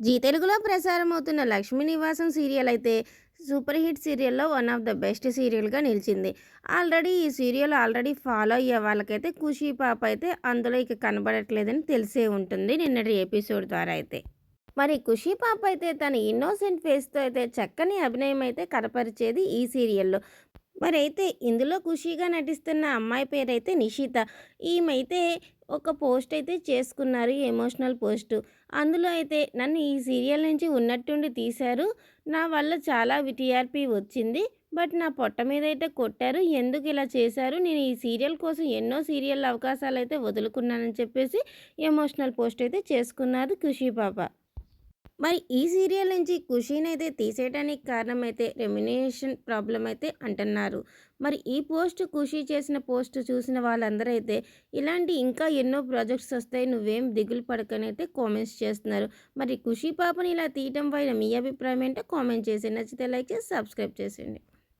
G తెలుగులో ప్రసారం అవుతున్న లక్ష్మీ నివాసం సీరియల్ అయితే సూపర్ హిట్ సీరియల్లో వన్ ఆఫ్ ద బెస్ట్ సీరియల్గా నిలిచింది. ఆల్రెడీ ఈ సీరియల్ ఆల్రెడీ ఫాలో అయ్యే వాళ్ళకైతే ఖుషీ పాప అయితే అందులో ఇక కనబడట్లేదని తెలిసే ఉంటుంది నిన్నటి ఎపిసోడ్ ద్వారా అయితే. మరి ఖుషీ పాప అయితే తన ఇన్నోసెంట్ ఫేస్తో అయితే చక్కని అభినయం అయితే కనపరిచేది ఈ సీరియల్లో. మరి అయితే ఇందులో ఖుషీగా నటిస్తున్న అమ్మాయి పేరైతే నిషిత. ఈమెయితే ఒక పోస్ట్ అయితే చేసుకున్నారు ఎమోషనల్ పోస్ట్. అందులో అయితే నన్ను ఈ సీరియల్ నుంచి ఉన్నట్టుండి తీశారు. నా వల్ల చాలా టీఆర్పీ వచ్చింది బట్ నా పొట్ట మీద అయితే కొట్టారు. ఎందుకు ఇలా చేశారు? నేను ఈ సీరియల్ కోసం ఎన్నో సీరియల్ అవకాశాలు అయితే వదులుకున్నానని చెప్పేసి ఎమోషనల్ పోస్ట్ అయితే చేసుకున్నారు ఖుషీ పాప. మరి ఈ సీరియల్ నుంచి ఖుషీని అయితే తీసేయడానికి కారణమైతే రెమ్యునేషన్ ప్రాబ్లం అయితే అంటున్నారు. మరి ఈ పోస్ట్ ఖుషీ చేసిన పోస్ట్ చూసిన వాళ్ళందరూ అయితే ఇలాంటి ఇంకా ఎన్నో ప్రాజెక్ట్స్ వస్తాయి నువ్వేం దిగులు పడకని అయితే కామెంట్స్ చేస్తున్నారు. మరి ఖుషీ పాపని ఇలా తీయటం పైన మీ అభిప్రాయం ఏంటో కామెంట్ చేసి నచ్చితే లైక్ చేసి సబ్స్క్రైబ్ చేసేయండి.